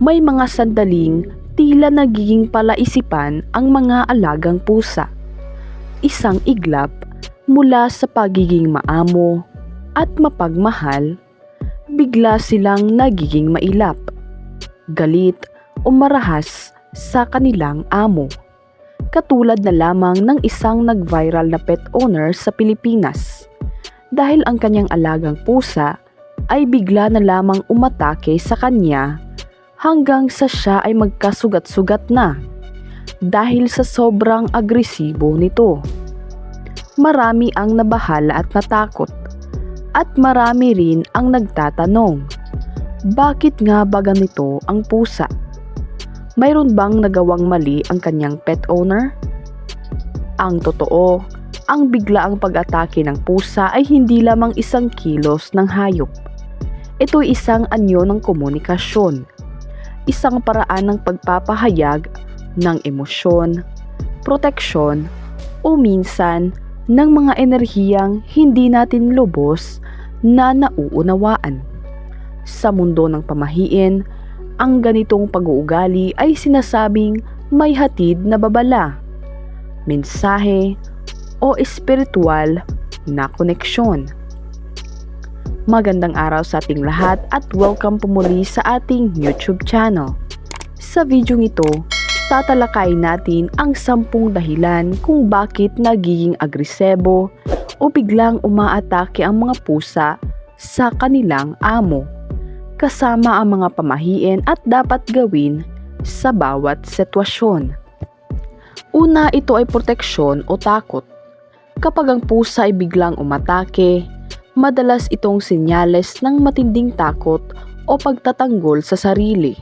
may mga sandaling tila nagiging palaisipan ang mga alagang pusa. Isang iglap mula sa pagiging maamo at mapagmahal, bigla silang nagiging mailap, galit o marahas sa kanilang amo. Katulad na lamang ng isang nag-viral na pet owner sa Pilipinas dahil ang kanyang alagang pusa ay bigla na lamang umatake sa kanya hanggang sa siya ay magkasugat-sugat na dahil sa sobrang agresibo nito. Marami ang nabahala at natakot at marami rin ang nagtatanong, bakit nga ba ganito ang pusa? Mayroon bang nagawang mali ang kanyang pet owner? Ang totoo, ang biglaang pag-atake ng pusa ay hindi lamang isang kilos ng hayop. Ito'y isang anyo ng komunikasyon isang paraan ng pagpapahayag ng emosyon, proteksyon, o minsan ng mga enerhiyang hindi natin lubos na nauunawaan. Sa mundo ng pamahiin, ang ganitong pag-uugali ay sinasabing may hatid na babala, mensahe, o espiritual na koneksyon. Magandang araw sa ating lahat at welcome po muli sa ating YouTube channel. Sa video ito, tatalakay natin ang sampung dahilan kung bakit nagiging agresebo o biglang umaatake ang mga pusa sa kanilang amo, kasama ang mga pamahiin at dapat gawin sa bawat sitwasyon. Una, ito ay proteksyon o takot. Kapag ang pusa ay biglang umatake, madalas itong senyales ng matinding takot o pagtatanggol sa sarili.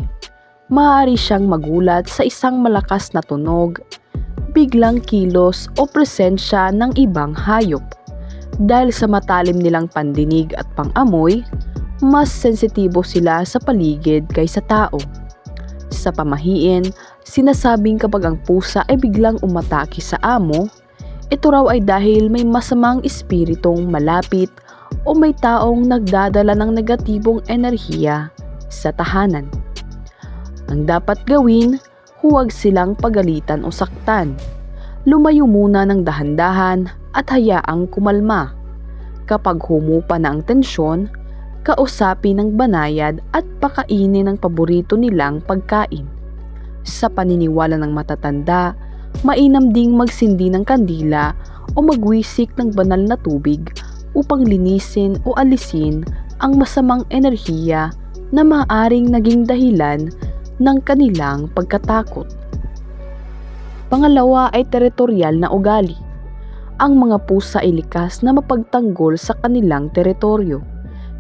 Maaari siyang magulat sa isang malakas na tunog, biglang kilos o presensya ng ibang hayop. Dahil sa matalim nilang pandinig at pangamoy, mas sensitibo sila sa paligid kaysa tao. Sa pamahiin, sinasabing kapag ang pusa ay biglang umatake sa amo, ito raw ay dahil may masamang espiritong malapit o may taong nagdadala ng negatibong enerhiya sa tahanan. Ang dapat gawin, huwag silang pagalitan o saktan. Lumayo muna ng dahan-dahan at hayaang kumalma. Kapag humupa na ang tensyon, kausapin ng banayad at pakainin ng paborito nilang pagkain. Sa paniniwala ng matatanda, mainam ding magsindi ng kandila o magwisik ng banal na tubig upang linisin o alisin ang masamang enerhiya na maaring naging dahilan ng kanilang pagkatakot. Pangalawa ay teritorial na ugali. Ang mga pusa ay likas na mapagtanggol sa kanilang teritoryo.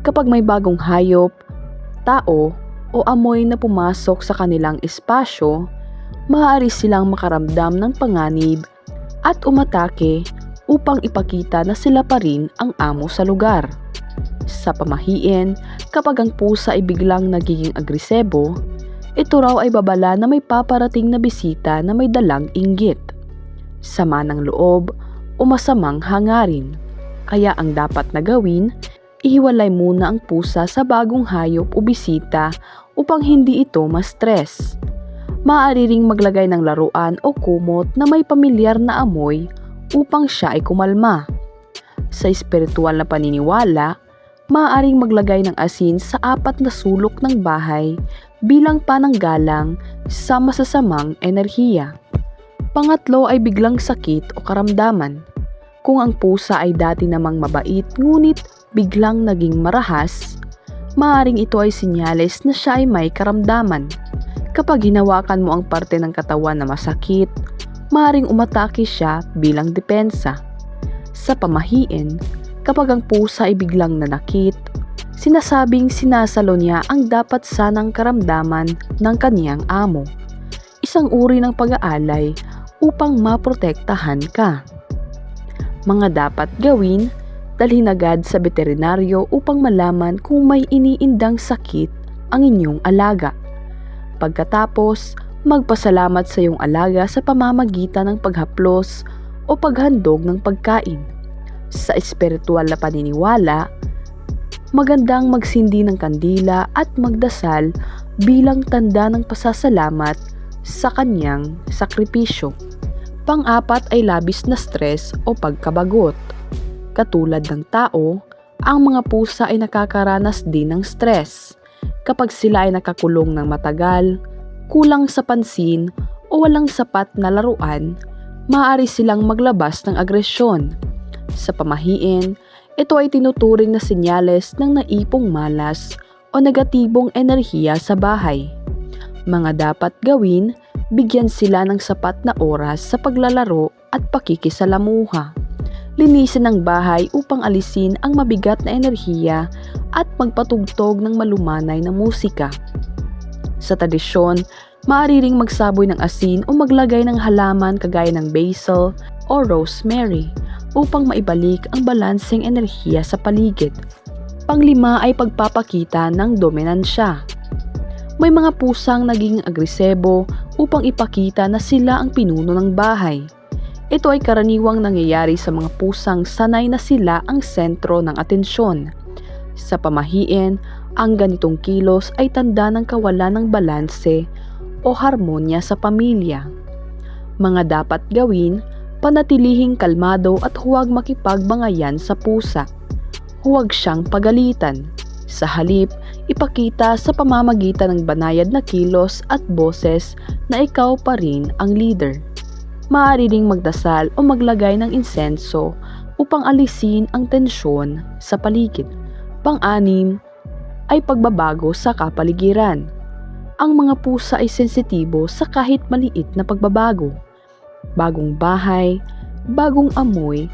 Kapag may bagong hayop, tao o amoy na pumasok sa kanilang espasyo, maaari silang makaramdam ng panganib at umatake upang ipakita na sila pa rin ang amo sa lugar. Sa pamahiin, kapag ang pusa ay biglang nagiging agresebo, ito raw ay babala na may paparating na bisita na may dalang inggit, sama ng loob o masamang hangarin. Kaya ang dapat na gawin, ihiwalay muna ang pusa sa bagong hayop o bisita upang hindi ito ma-stress. Maaari ring maglagay ng laruan o kumot na may pamilyar na amoy upang siya ay kumalma. Sa espiritual na paniniwala, maaaring maglagay ng asin sa apat na sulok ng bahay bilang pananggalang sa masasamang enerhiya. Pangatlo ay biglang sakit o karamdaman. Kung ang pusa ay dati namang mabait ngunit biglang naging marahas, maaring ito ay sinyales na siya ay may karamdaman. Kapag hinawakan mo ang parte ng katawan na masakit, maring umatake siya bilang depensa. Sa pamahiin, kapag ang pusa ay biglang nanakit, sinasabing sinasalo niya ang dapat sanang karamdaman ng kaniyang amo. Isang uri ng pag-aalay upang maprotektahan ka. Mga dapat gawin, dalhin agad sa veterinaryo upang malaman kung may iniindang sakit ang inyong alaga. Pagkatapos, magpasalamat sa iyong alaga sa pamamagitan ng paghaplos o paghandog ng pagkain. Sa espiritual na paniniwala, magandang magsindi ng kandila at magdasal bilang tanda ng pasasalamat sa kanyang sakripisyo. Pang-apat ay labis na stress o pagkabagot. Katulad ng tao, ang mga pusa ay nakakaranas din ng stress kapag sila ay nakakulong ng matagal, kulang sa pansin o walang sapat na laruan, maaari silang maglabas ng agresyon. Sa pamahiin, ito ay tinuturing na senyales ng naipong malas o negatibong enerhiya sa bahay. Mga dapat gawin, bigyan sila ng sapat na oras sa paglalaro at pakikisalamuha. Linisin ang bahay upang alisin ang mabigat na enerhiya at magpatugtog ng malumanay na musika. Sa tradisyon, maaari ring magsaboy ng asin o maglagay ng halaman kagaya ng basil o rosemary upang maibalik ang balanseng enerhiya sa paligid. Panglima ay pagpapakita ng dominansya. May mga pusang naging agresebo upang ipakita na sila ang pinuno ng bahay. Ito ay karaniwang nangyayari sa mga pusang sanay na sila ang sentro ng atensyon. Sa pamahiin, ang ganitong kilos ay tanda ng kawalan ng balanse o harmonya sa pamilya. Mga dapat gawin, panatilihing kalmado at huwag makipagbangayan sa pusa. Huwag siyang pagalitan. Sa halip, ipakita sa pamamagitan ng banayad na kilos at boses na ikaw pa rin ang leader. Maaari ding magdasal o maglagay ng insenso upang alisin ang tensyon sa paligid. Pang-anim ay pagbabago sa kapaligiran. Ang mga pusa ay sensitibo sa kahit maliit na pagbabago. Bagong bahay, bagong amoy,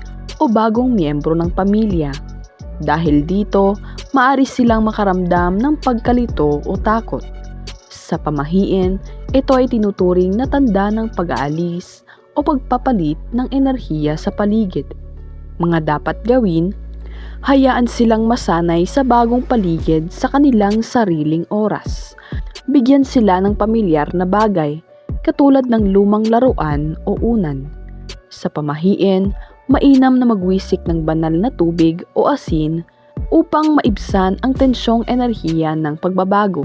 o bagong miyembro ng pamilya. Dahil dito, maari silang makaramdam ng pagkalito o takot. Sa pamahiin, ito ay tinuturing na tanda ng pag-aalis o pagpapalit ng enerhiya sa paligid. Mga dapat gawin, hayaan silang masanay sa bagong paligid sa kanilang sariling oras. Bigyan sila ng pamilyar na bagay, katulad ng lumang laruan o unan. Sa pamahiin, mainam na magwisik ng banal na tubig o asin upang maibsan ang tensyong enerhiya ng pagbabago.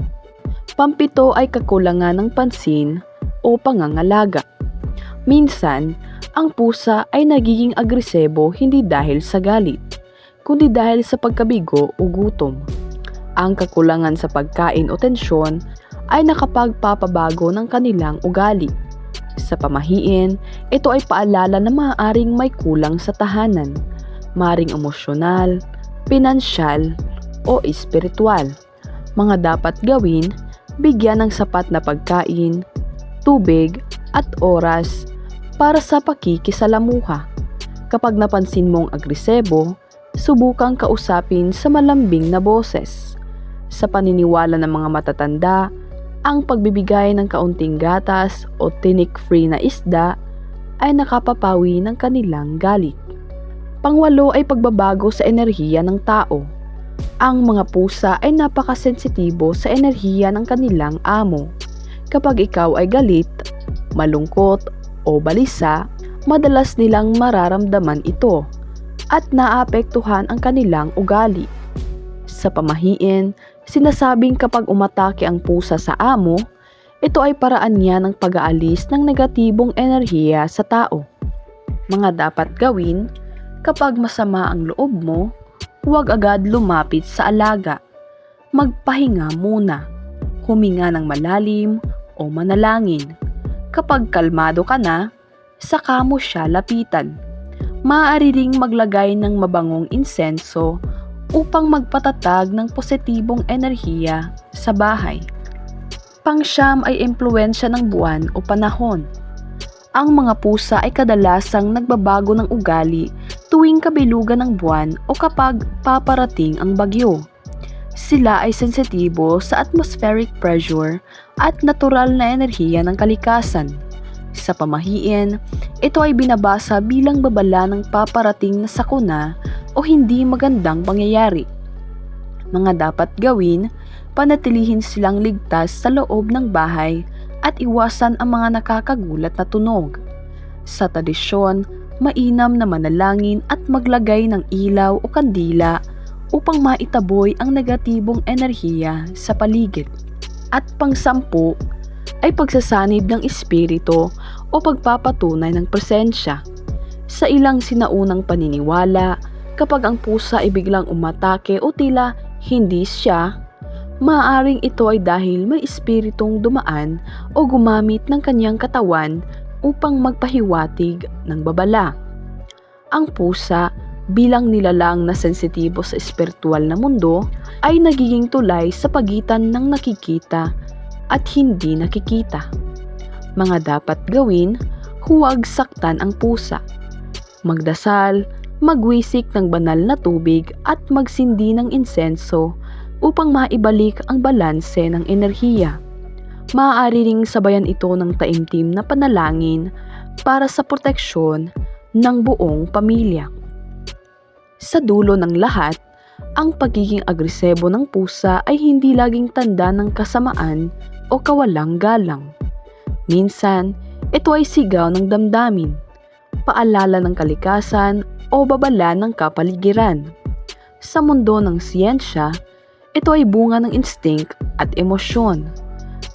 Pampito ay kakulangan ng pansin o pangangalaga. Minsan, ang pusa ay nagiging agresebo hindi dahil sa galit, kundi dahil sa pagkabigo o gutom. Ang kakulangan sa pagkain o tensyon ay nakapagpapabago ng kanilang ugali. Sa pamahiin, ito ay paalala na maaaring may kulang sa tahanan, maring emosyonal, pinansyal, o espiritual. Mga dapat gawin, bigyan ng sapat na pagkain, tubig, at oras para sa pakikisalamuha. Kapag napansin mong agresebo, subukang kausapin sa malambing na boses. Sa paniniwala ng mga matatanda, ang pagbibigay ng kaunting gatas o tinik-free na isda ay nakapapawi ng kanilang galit. Pangwalo ay pagbabago sa enerhiya ng tao. Ang mga pusa ay napakasensitibo sa enerhiya ng kanilang amo. Kapag ikaw ay galit, malungkot o balisa, madalas nilang mararamdaman ito at naapektuhan ang kanilang ugali. Sa pamahiin, sinasabing kapag umatake ang pusa sa amo, ito ay paraan niya ng pag-aalis ng negatibong enerhiya sa tao. Mga dapat gawin kapag masama ang loob mo, huwag agad lumapit sa alaga. Magpahinga muna, huminga ng malalim o manalangin. Kapag kalmado ka na, saka mo siya lapitan. Maaari ring maglagay ng mabangong insenso upang magpatatag ng positibong enerhiya sa bahay. Pangsyam ay impluensya ng buwan o panahon. Ang mga pusa ay kadalasang nagbabago ng ugali tuwing kabilugan ng buwan o kapag paparating ang bagyo. Sila ay sensitibo sa atmospheric pressure at natural na enerhiya ng kalikasan. Sa pamahiin, ito ay binabasa bilang babala ng paparating na sakuna o hindi magandang pangyayari. Mga dapat gawin, panatilihin silang ligtas sa loob ng bahay at iwasan ang mga nakakagulat na tunog. Sa tradisyon, mainam na manalangin at maglagay ng ilaw o kandila upang maitaboy ang negatibong enerhiya sa paligid. At pangsampu ay pagsasanib ng espiritu o pagpapatunay ng presensya. Sa ilang sinaunang paniniwala, kapag ang pusa ay biglang umatake o tila hindi siya, maaaring ito ay dahil may espiritong dumaan o gumamit ng kanyang katawan upang magpahiwatig ng babala. Ang pusa bilang nilalang na sensitibo sa espiritual na mundo ay nagiging tulay sa pagitan ng nakikita at hindi nakikita. Mga dapat gawin, huwag saktan ang pusa. Magdasal, magwisik ng banal na tubig at magsindi ng insenso upang maibalik ang balanse ng enerhiya. Maaari ring sabayan ito ng taimtim na panalangin para sa proteksyon ng buong pamilya. Sa dulo ng lahat, ang pagiging agresibo ng pusa ay hindi laging tanda ng kasamaan o kawalang galang. Minsan, ito ay sigaw ng damdamin, paalala ng kalikasan o babala ng kapaligiran. Sa mundo ng siyensya, ito ay bunga ng instinct at emosyon.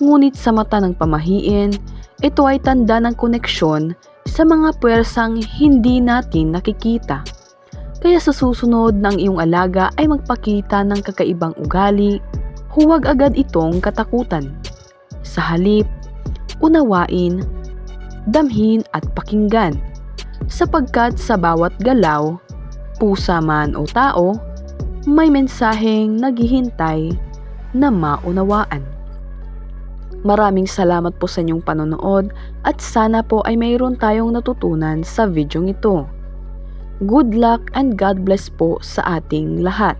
Ngunit sa mata ng pamahiin, ito ay tanda ng koneksyon sa mga puwersang hindi natin nakikita. Kaya sa susunod ng iyong alaga ay magpakita ng kakaibang ugali, huwag agad itong katakutan. Sa halip, unawain, damhin at pakinggan. Sapagkat sa bawat galaw, pusa man o tao, may mensaheng naghihintay na maunawaan. Maraming salamat po sa inyong panonood at sana po ay mayroon tayong natutunan sa videong ito. Good luck and God bless po sa ating lahat.